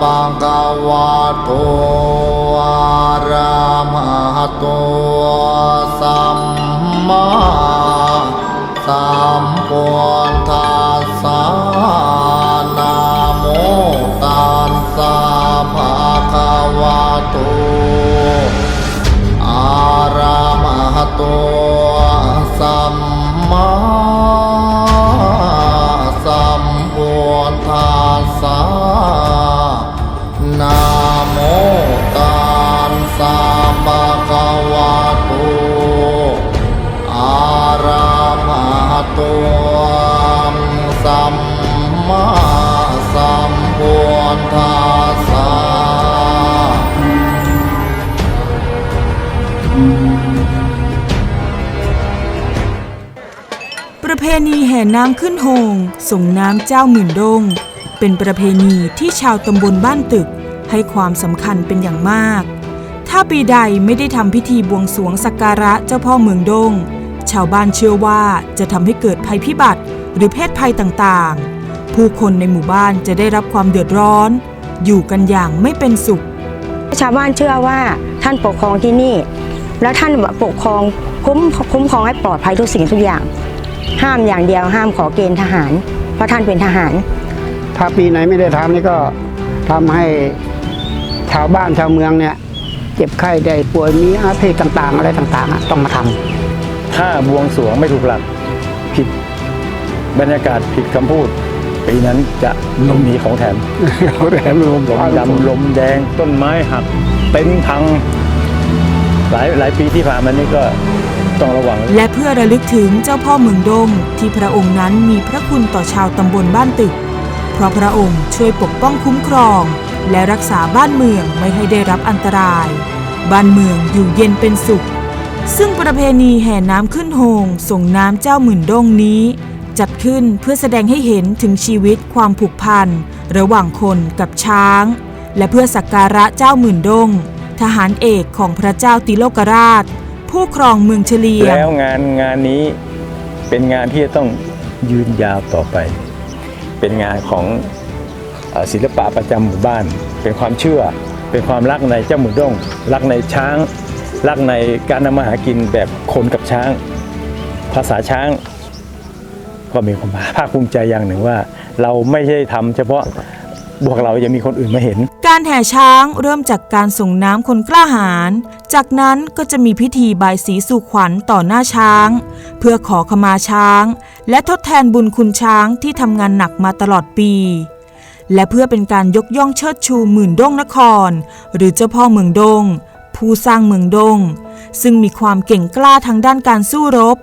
ภะคะวาโตอะระหะโตสัมมาสัมพุทธ มาสัมพุทธัสสะประเพณีแห่น้ำขึ้นโฮงส่งน้ำเจ้าหมื่นดง เป็นประเพณีที่ชาวตำบลบ้านตึกให้ความสำคัญเป็นอย่างมาก ถ้าปีใดไม่ได้ทำพิธีบวงสรวงสักการะเจ้าพ่อเมืองดง ชาวบ้านเชื่อว่าจะทำให้เกิดภัยพิบัติหรือเพศภัยต่างๆ ผู้คนในหมู่บ้านจะได้รับความเดือดร้อน อยู่กันอย่างไม่เป็นสุข ชาวบ้านเชื่อว่าท่านปกครองที่นี่ แล้วท่านปกครองคุ้มคุ้มครองให้ปลอดภัยทุกสิ่งทุกอย่าง ห้ามอย่างเดียวห้ามขอเกณฑ์ทหาร เพราะท่านเป็นทหาร ถ้าปีไหนไม่ได้ทำนี่ก็ทำให้ชาวบ้านชาวเมืองเนี่ยเจ็บไข้ได้ป่วยมีอาเพศต่างๆ อะไรต่างๆอะต้องมาทำถ้าบวงสรวงไม่ถูกหลักผิดบรรยากาศผิดคำพูด ปีนั้นจะลมหนีของแถมเขาแถมลมลมดำลมแดงต้นไม้หักเต็นท์พังหลายหลายปีที่ผ่านมานี้ก็ต้องระวัง และเพื่อระลึกถึงเจ้าพ่อเมืองดง ที่พระองค์นั้นมีพระคุณต่อชาวตำบลบ้านตึก เพราะพระองค์ช่วยปกป้องคุ้มครอง และรักษาบ้านเมืองไม่ให้ได้รับอันตราย บ้านเมืองอยู่เย็นเป็นสุข ซึ่งประเพณีแห่น้ำขึ้นโฮงส่งน้ำเจ้าหมื่นดงนี้ จัดขึ้นเพื่อแสดงให้เห็นถึงชีวิตความผูกพัน ระหว่างคนกับช้าง และเพื่อสักการะเจ้าหมื่นดง ทหารเอกของพระเจ้าติโลกราช ผู้ครองเมืองเฉลียง แล้วงานงานนี้เป็นงานที่จะต้องยืนยาวต่อไป เป็นงานของเอ่อศิลปะประจำหมู่บ้าน เป็นความเชื่อ เป็นความรักในเจ้าหมูด้ง รักในช้าง รักในการนำมาหากินแบบคนกับช้าง ภาษาช้าง ก็มีความภาคภูมิใจอย่างหนึ่งว่า เราไม่ใช่ทำเฉพาะพวกเรายังมีคนอื่นมาเห็น การแห่ช้างเริ่มจากการส่งน้ำคนกล้าหาญ จากนั้นก็จะมีพิธีบายสีสู่ขวัญต่อหน้าช้าง เพื่อขอขมาช้าง และทดแทนบุญคุณช้างที่ทำงานหนักมาตลอดปี และเพื่อเป็นการยกย่องเชิดชูหมื่นด้งนคร หรือเจ้าพ่อเมืองดง ผู้สร้างเมืองดง ซึ่งมีความเก่งกล้าทางด้านการสู้รบ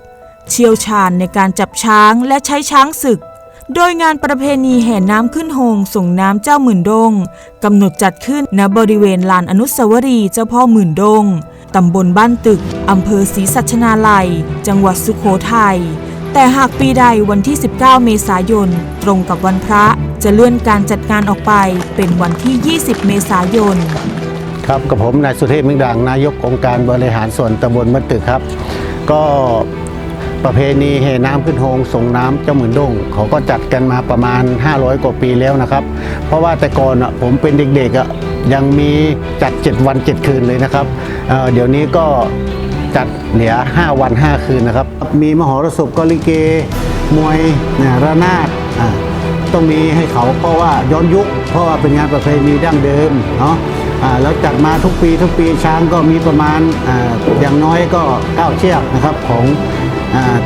เชี่ยวชาญในการจับช้างและใช้ช้างศึก โดยงานประเพณีแห่น้ำขึ้นโฮงส่งน้ำเจ้าหมื่นดงกำหนดจัดขึ้นณบริเวณลานอนุสาวรีย์เจ้าพ่อหมื่นดงตำบลบ้านตึก อำเภอศรีสัชนาลัย จังหวัดสุโขทัย แต่หากปีใดวันที่ 19 เมษายน ตรงกับวันพระ จะเลื่อนการจัดงานออกไปเป็นวันที่ 20 เมษายน ครับกับผมนายสุเทพมิงด่างนายกองค์การบริหารส่วนตำบลบ้านตึกครับ ก็ ประเพณีแห่น้ำขึ้นโฮงส่งน้ำเจ้าหมื่นดงเขาก็จัดกันมาประมาณ 500 กว่าปีแล้วนะครับ เพราะว่าแต่ก่อนผมเป็นเด็กๆยังมีจัด 7 วัน 7 คืนเลยนะครับเเดี๋ยวนี้ก็จัดเหลือ 5 วัน 5 คืนนะครับ มีมหรสพกลิเก มวยนะระนาดต้องมีให้เขาเพราะว่าย้อนยุค เพราะว่าเป็นงานประเพณีดั้งเดิมเนาะแล้วจัดมาทุกปีทุกปีช้างก็มีประมาณออย่างน้อยก็ 9 เชือกนะครับของ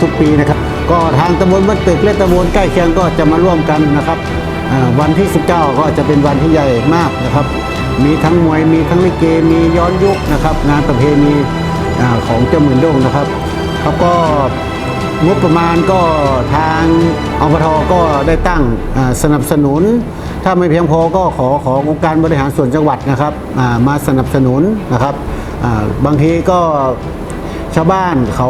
ทุกปีนะครับ ก็ทางตำบลบ้านตึกและตำบลใกล้เคียงก็จะมาร่วมกันนะครับวันที่ 19 ก็จะเป็นวันที่ใหญ่มากนะครับ มีทั้งมวยมีทั้งลิเกมีย้อนยุคนะครับ งานประเพณีของเจ้าหมื่นโด่งนะครับแล้วก็งบประมาณก็ทางอปทก็ได้ตั้งสนับสนุน ถ้าไม่เพียงพอก็ขอขององค์การบริหารส่วนจังหวัดนะครับมาสนับสนุนนะครับบางทีก็ชาวบ้านเขา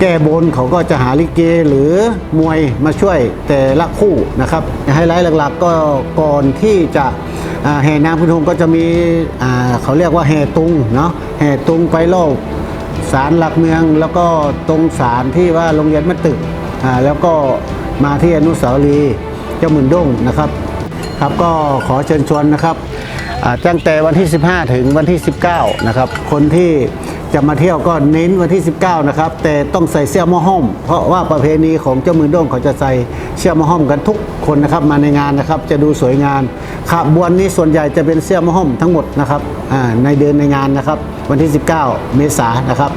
แก้บนเขาก็จะหาลิเกหรือมวยมาช่วยแต่ละคู่นะครับไฮไลท์หลักๆก็ก่อนที่จะแห่นางพุทธงก็จะมีเขาเรียกว่าแห่ตุงเนาะแห่ตุงไปรอบศาลหลักเมืองแล้วก็ตรงศาลที่ว่าโรงเรียนมัตึกแล้วก็มาที่อนุสาวรีย์เจ้าหมื่นด้งนะครับครับก็ขอเชิญชวนนะครับตั้งแต่วันที่ 15 ถึงวันที่ 19 นะครับ คนที่ จะมาเที่ยวก็เน้นวันที่ 19 นะครับ แต่ต้องใส่เสื้อมอห้อม เพราะว่าประเพณีของเจ้ามือด้งเขาจะใส่เสื้อมอห้อมกันทุกคนนะครับมาในงานนะครับ จะดูสวยงามขบวนนี้ส่วนใหญ่จะเป็นเสื้อมอห้อมทั้งหมดนะครับในเดือนในงานนะครับ วันที่ 19 เมษายนนะครับ